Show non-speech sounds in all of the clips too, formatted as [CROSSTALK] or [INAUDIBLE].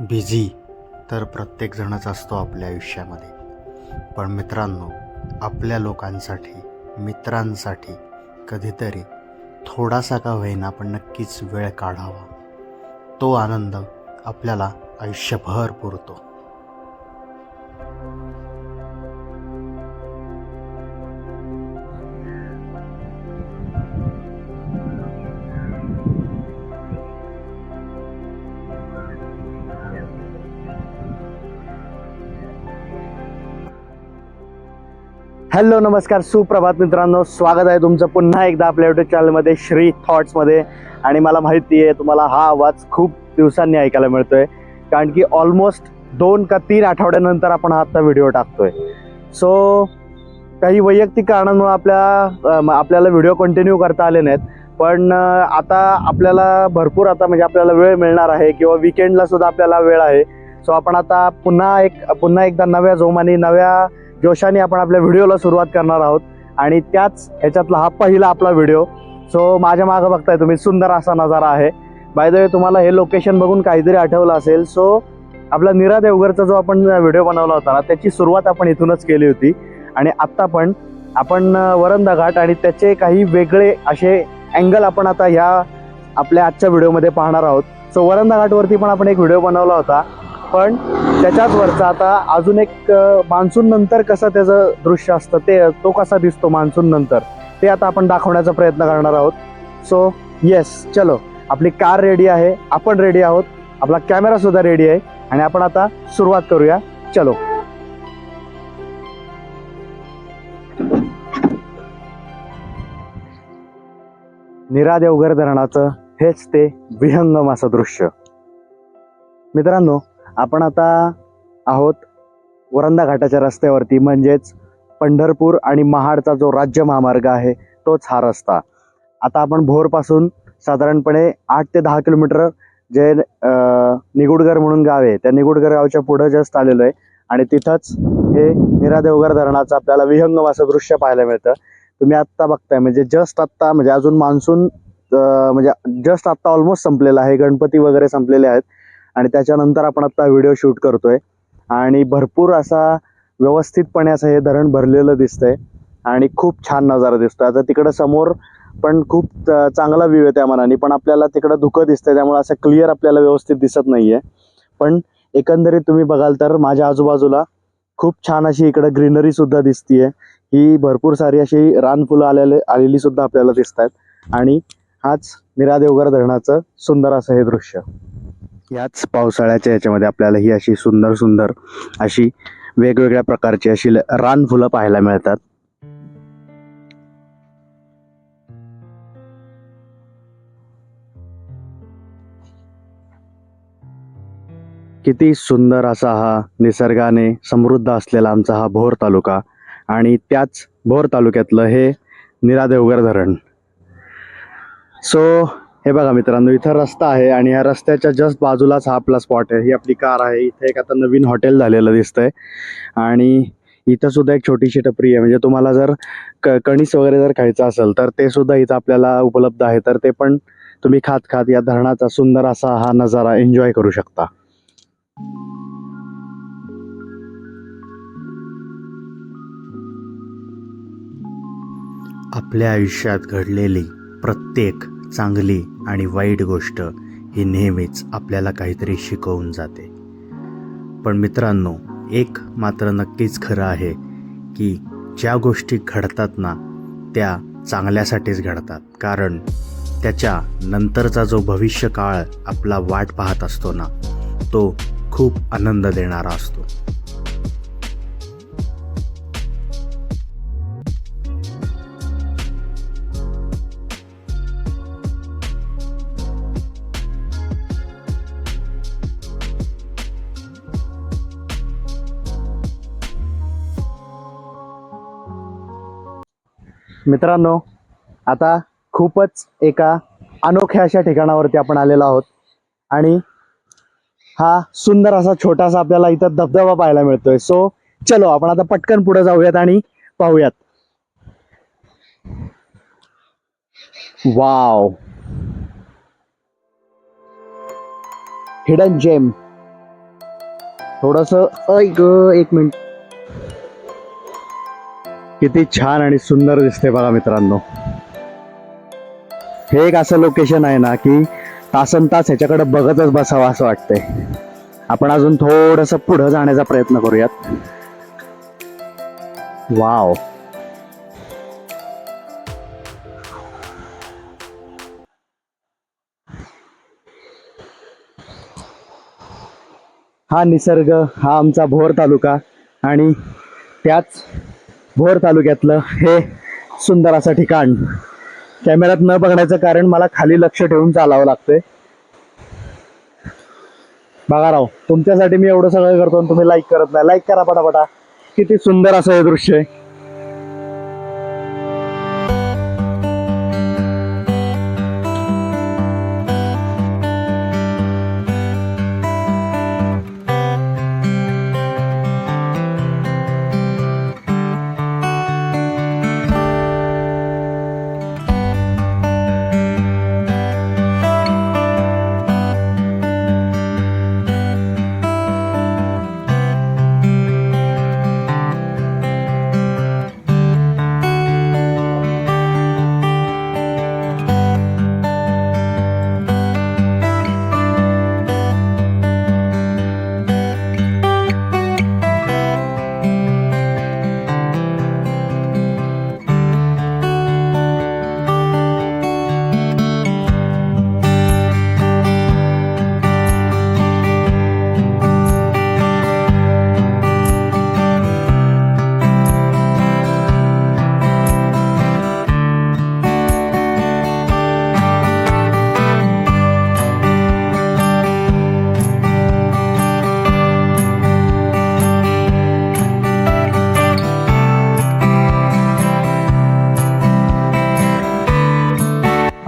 Busy तर प्रत्येकजणच असतो आपल्या आयुष्यामध्ये. पण मित्रांनो आपल्या लोकांसाठी मित्रांसाठी कधीतरी थोडासा का होईना पण नक्कीच वेळ काढावा. तो आनंद आपल्याला आयुष्यभर पुरतो. हॅलो नमस्कार. सुप्रभात मित्रांनो. स्वागत आहे तुमचं पुन्हा एकदा आपल्या युट्यूब चॅनलमध्ये श्री थॉट्समध्ये आणि मला माहिती आहे तुम्हाला हा आवाज खूप दिवसांनी ऐकायला मिळतोय. कारण की ऑलमोस्ट दोन का तीन आठवड्यानंतर आपण हा आता व्हिडिओ टाकतोय. सो काही वैयक्तिक कारणांमुळे आपल्या आपल्याला व्हिडिओ कंटिन्यू करता आले नाहीत. पण आता आपल्याला भरपूर आता म्हणजे आपल्याला वेळ मिळणार आहे किंवा विकेंडला सुद्धा आपल्याला वेळ आहे. सो आपण आता पुन्हा एक पुन्हा एकदा नव्या जोमाने नव्या जोशाने आपण आपल्या व्हिडिओला सुरुवात करणार आहोत. आणि त्याच ह्याच्यातला हा पहिला आपला व्हिडिओ. सो माझ्या मागं बघताय तुम्ही सुंदर असा नजारा आहे. बाय द वे तुम्हाला हे लोकेशन बघून काहीतरी आठवलं असेल. सो आपला निरा देवगरचा जो आपण व्हिडिओ बनवला होता ना त्याची सुरुवात आपण इथूनच केली होती. आणि आत्ता पण आपण वरंदा घाट आणि त्याचे काही वेगळे असे अँगल आपण आता ह्या आपल्या आजच्या व्हिडिओमध्ये पाहणार आहोत. सो वरंदा घाटवरती पण आपण एक व्हिडिओ बनवला होता. पण त्याच्याच वरचा आता अजून एक मान्सून नंतर कसं त्याचं दृश्य असतं ते तो कसा दिसतो मान्सून नंतर ते आता आपण दाखवण्याचा प्रयत्न करणार आहोत. सो येस चलो आपली कार रेडी आहे आपण रेडी आहोत आपला कॅमेरा सुद्धा रेडी आहे आणि आपण आता सुरुवात करूया. चलो. निरा देवघर धरणाचं हेच ते विहंगम असं दृश्य. मित्रांनो आपण आता आहोत वरंदा घाटाच्या रस्त्यावरती. म्हणजेच पंढरपूर आणि महाडचा जो राज्य महामार्ग आहे तोच हा रस्ता. आता आपण भोरपासून साधारणपणे आठ ते दहा किलोमीटर जे निगुडगर म्हणून गाव आहे त्या निगुडगर गावच्या पुढं जस्ट आलेलो आहे. आणि तिथंच हे निरा देवघर धरणाचं आपल्याला विहंगम असं दृश्य पाहायला मिळतं. तुम्ही आत्ता बघताय म्हणजे जस्ट आत्ता म्हणजे अजून मान्सून म्हणजे जस्ट आत्ता ऑलमोस्ट संपलेला आहे. गणपती वगैरे संपलेले आहेत. आणि त्याच्यानंतर आपण आता व्हिडिओ शूट करतोय. आणि भरपूर असा व्यवस्थितपणे असं हे धरण भरलेलं दिसतंय. आणि खूप छान नजारा दिसतोय. आता तिकडं समोर पण खूप चांगला व्ह्यू आहे त्या मनाने. पण आपल्याला तिकडं धुकं दिसतंय त्यामुळे असं क्लिअर आपल्याला व्यवस्थित दिसत नाहीये. पण एकंदरीत तुम्ही बघाल तर माझ्या आजूबाजूला खूप छान अशी इकडं ग्रीनरी सुद्धा दिसतीये. ही भरपूर सारी अशी रानफुलं आलेले आलेली सुद्धा आपल्याला दिसत आहेत आणि हाच निरादेवघर धरणाचं सुंदर असं हे दृश्य. याच पावसाळ्याच्या याच्यामध्ये आपल्याला ही अशी सुंदर सुंदर अशी वेगवेगळ्या प्रकारची अशी ल- रानफुलं पाहायला मिळतात. किती सुंदर असा हा निसर्गाने समृद्ध असलेला आमचा हा भोर तालुका आणि त्याच भोर तालुक्यातलं हे निरादेवगर धरण. सो हे बघा मित्रांनो इथं रस्ता आहे आणि या रस्त्याच्या जस्ट बाजूलाच हा आपला स्पॉट आहे. ही आपली कार आहे. इथे एक आता नवीन हॉटेल झालेलं दिसतंय. आणि इथं सुद्धा एक छोटीशी टपरी आहे. म्हणजे तुम्हाला जर क कणीस वगैरे जर खायचं असेल तर ते सुद्धा इथं आपल्याला उपलब्ध आहे. तर ते पण तुम्ही खात खात या धरणाचा सुंदर असा हा नजारा एन्जॉय करू शकता. आपल्या आयुष्यात घडलेली प्रत्येक चांगली आणि वाईट गोष्ट ही नेहमीच आपल्याला काहीतरी शिकवून जाते. पण मित्रांनो एक मात्र नक्कीच खरं आहे की ज्या गोष्टी घडतात ना त्या चांगल्यासाठीच घडतात. कारण त्याच्या नंतरचा जो भविष्यकाळ आपला वाट पाहत असतो ना तो खूप आनंद देणारा असतो. मित्रांनो आता खूपच एका अनोख्या अशा ठिकाणावरती आपण आलेलो आहोत. आणि हा सुंदर असा छोटासा आपल्याला इथं धबधबा पाहायला मिळतोय. सो चलो आपण आता पटकन पुढे जाऊयात आणि पाहूयात. वाव हिडन जेम थोडस ऐक एक मिनिट. किती छान आणि सुंदर दिसते बघा मित्रांनो. हे एक असं लोकेशन आहे ना की तासन तास ह्याच्याकडे बघतच बसावं असं वाटतंय. आपण अजून थोडस पुढं जाण्याचा प्रयत्न करूयात. वाव. हा निसर्ग हा आमचा भोर तालुका आणि त्याच भोर तालुक्यातलं हे सुंदर असं ठिकाण. कॅमेऱ्यात न बघण्याचं कारण मला खाली लक्ष ठेवून चालावं लागतंय. बघा राव तुमच्यासाठी मी एवढं सगळं करतो आणि तुम्ही लाईक करत नाही. लाईक करा पटापटा. किती सुंदर असं हे दृश्य आहे.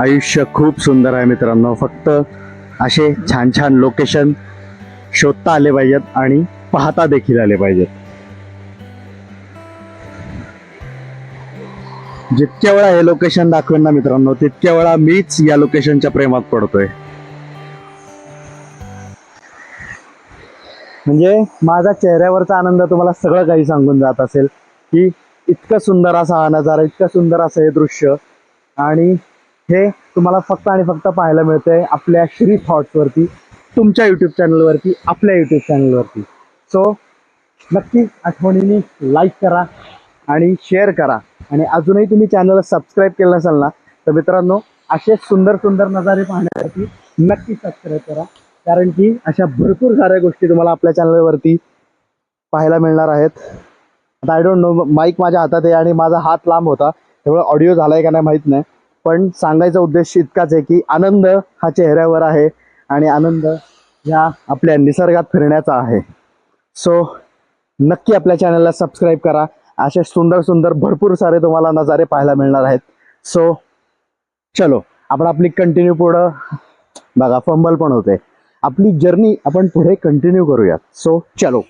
आयुष्य खूप सुंदर आहे मित्रांनो. फक्त असे छान छान लोकेशन शोधता आले पाहिजेत आणि पाहता देखील आले पाहिजेत. जितक्या वेळा हे लोकेशन दाखवेन ना मित्रांनो तितक्या वेळा मीच या लोकेशनच्या प्रेमात पडतोय. म्हणजे माझा चेहऱ्यावरचा आनंद तुम्हाला सगळं काही सांगून जात असेल की इतकं सुंदर असा हा नजारा इतकं सुंदर असं हे दृश्य आणि हे तुम्हाला फक्त आणि फक्त पाहायला मिळतंय आपल्या श्री थॉट्सवरती तुमच्या यूट्यूब चॅनलवरती आपल्या यूट्यूब चॅनलवरती सो नक्की आठवणीने लाईक करा आणि शेअर करा. आणि अजूनही तुम्ही चॅनलला सबस्क्राईब केलं असाल ना तर मित्रांनो असे सुंदर सुंदर नजारे पाहण्यासाठी नक्की सबस्क्राईब करा. कारण की अशा भरपूर साऱ्या गोष्टी तुम्हाला आपल्या चॅनलवरती पाहायला मिळणार आहेत. आता आय डोंट नो माईक माझ्या हातात आहे आणि माझा हात लांब होता. त्यामुळे ऑडिओ झाला आहे का नाही माहीत नाही. पण सांगायचा उद्देश इतकाच आहे की आनंद हा चेहऱ्यावर आहे आणि आनंद ह्या आपल्या निसर्गात फिरण्याचा आहे. सो नक्की आपल्या चॅनलला सबस्क्राईब करा. असे सुंदर सुंदर भरपूर सारे तुम्हाला नजारे पाहायला मिळणार आहेत. सो चलो आपण आपली कंटिन्यू पुढं. बघा फंबल पण होते. आपली जर्नी आपण पुढे कंटिन्यू करूयात. सो चलो.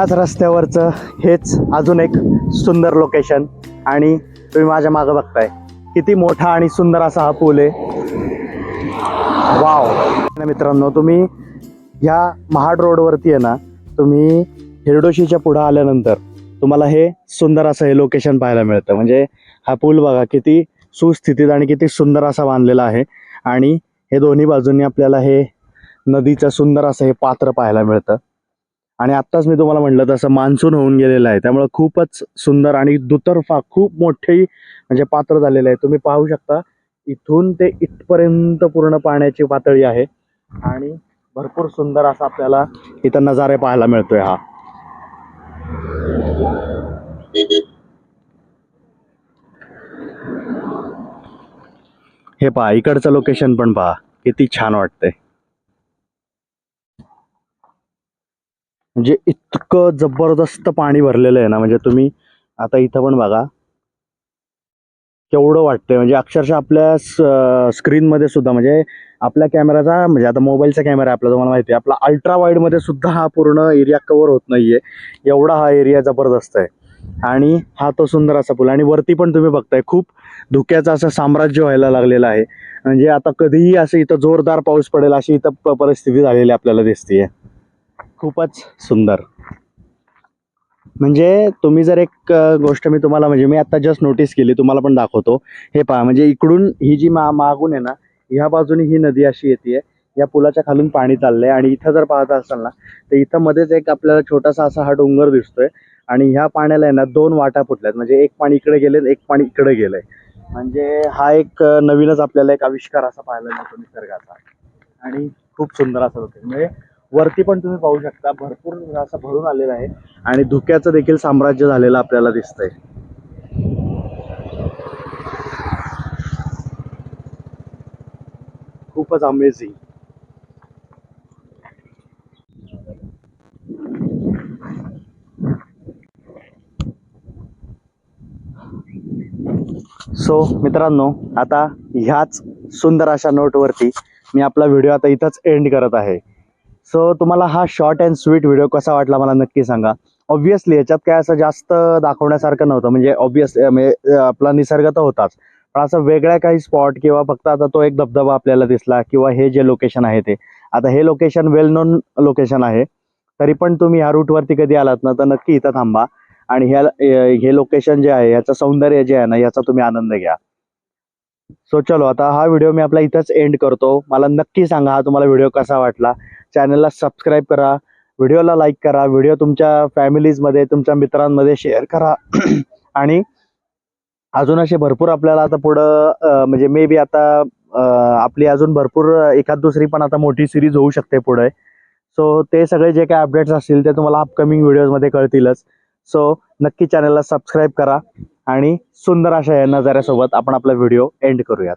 ह्याच रस्त्यावरचं हेच अजून एक सुंदर लोकेशन आणि तुम्ही माझ्या मागं बघताय. किती मोठा आणि सुंदर असा हा पूल आहे. वाव मित्रांनो तुम्ही ह्या महाड रोडवरती आहे ना तुम्ही हिरडोशीच्या पुढं आल्यानंतर तुम्हाला हे सुंदर असं हे लोकेशन पाहायला मिळतं. म्हणजे हा पूल बघा किती सुस्थितीत आणि किती सुंदर असा बांधलेला आहे. आणि हे दोन्ही बाजूंनी आपल्याला हे नदीचं सुंदर असं हे पात्र पाहायला मिळतं. आणि आत्ताच मी तुम्हाला म्हटलं तसं मान्सून होऊन गेलेलं आहे. त्यामुळे खूपच सुंदर आणि दुतर्फा खूप मोठी म्हणजे पात्र झालेलं आहे. तुम्ही पाहू शकता इथून ते इथपर्यंत पूर्ण पाण्याची पातळी आहे. आणि भरपूर सुंदर असा आपल्याला इथं नजारे पाहायला मिळतोय हा. हे पहा इकडचं लोकेशन पण पहा किती छान वाटतंय. म्हणजे इतकं जबरदस्त पाणी भरलेलं आहे ना म्हणजे तुम्ही आता इथं पण बघा. केवढं वाटतंय म्हणजे अक्षरशः आपल्या स्क्रीनमध्ये सुद्धा म्हणजे आपल्या कॅमेराचा म्हणजे आता मोबाईलचा कॅमेरा आहे आपला तुम्हाला माहिती आहे. आपला अल्ट्रा वाईडमध्ये सुद्धा हा पूर्ण एरिया कव्हर होत नाहीये. एवढा हा एरिया जबरदस्त आहे. आणि हा तो सुंदर असा पूल आणि वरती पण तुम्ही बघताय खूप धुक्याचं असं साम्राज्य व्हायला लागलेलं आहे. म्हणजे आता कधीही असं इथं जोरदार पाऊस पडेल अशी इथं परिस्थिती झालेली आपल्याला दिसतीये. खूपच सुंदर. म्हणजे तुम्ही जर एक गोष्ट मी तुम्हाला म्हणजे मी आता जस्ट नोटीस केली तुम्हाला पण दाखवतो. हे पहा म्हणजे इकडून ही जी मा मागून आहे ना ह्या बाजूने ही नदी अशी येते या पुलाच्या खालून पाणी चाललंय आणि इथं जर पाहत असाल ना तर इथं मध्येच एक आपल्याला छोटासा असा हा डोंगर दिसतोय आणि ह्या पाण्याला आहे ना दोन वाटा फुटल्यात. म्हणजे एक पाणी इकडे गेले एक पाणी इकडे गेलंय. म्हणजे हा एक नवीनच आपल्याला एक आविष्कार असा पाहायला मिळतो निसर्गाचा. आणि खूप सुंदर असा होतो म्हणजे वरती पण तुम्ही पाहू शकता भरपूर असं भरून आलेलं आहे. आणि धुक्याचं देखील साम्राज्य झालेलं आपल्याला दिसतंय. खूपच अमेझिंग सो मित्रांनो आता ह्याच सुंदर अशा नोटवरती मी आपला व्हिडिओ आता इथंच एंड करत आहे. सो तुम्हाला हा शॉर्ट अँड स्वीट व्हिडिओ कसा वाटला मला नक्की सांगा. ऑब्व्हियसली याच्यात काय असं जास्त दाखवण्यासारखं नव्हतं. म्हणजे ऑब्विस म्हणजे आपला निसर्ग तर होताच. पण असं वेगळ्या काही स्पॉट किंवा फक्त आता तो एक धबधबा आपल्याला दिसला किंवा हे जे लोकेशन आहे ते. आता हे लोकेशन वेल नोन लोकेशन आहे. तरी पण तुम्ही ह्या रूटवरती कधी आलात ना तर नक्की इथं थांबा. आणि ह्या हे लोकेशन जे आहे याचं सौंदर्य जे आहे ना याचा तुम्ही आनंद घ्या. सो चलो आता हा व्हिडिओ मी आपला इथंच एंड करतो. मला नक्की सांगा हा तुम्हाला व्हिडिओ कसा वाटला. चॅनलला सबस्क्राईब करा. व्हिडिओला लाईक करा. व्हिडिओ तुमच्या फॅमिलीजमध्ये तुमच्या मित्रांमध्ये शेअर करा. [CLEARS THROAT] आणि अजून असे भरपूर आपल्याला आता पुढं म्हणजे मे बी आता आपली अजून भरपूर एखाद दुसरी पण आता मोठी सिरीज होऊ शकते पुढे. सो ते सगळे जे काही अपडेट्स असतील ते तुम्हाला अपकमिंग व्हिडिओजमध्ये कळतीलच. सो नक्की चॅनलला सबस्क्राईब करा. आणि सुंदर अशा या नजाऱ्यासोबत आपण आपला व्हिडिओ एंड करूयात.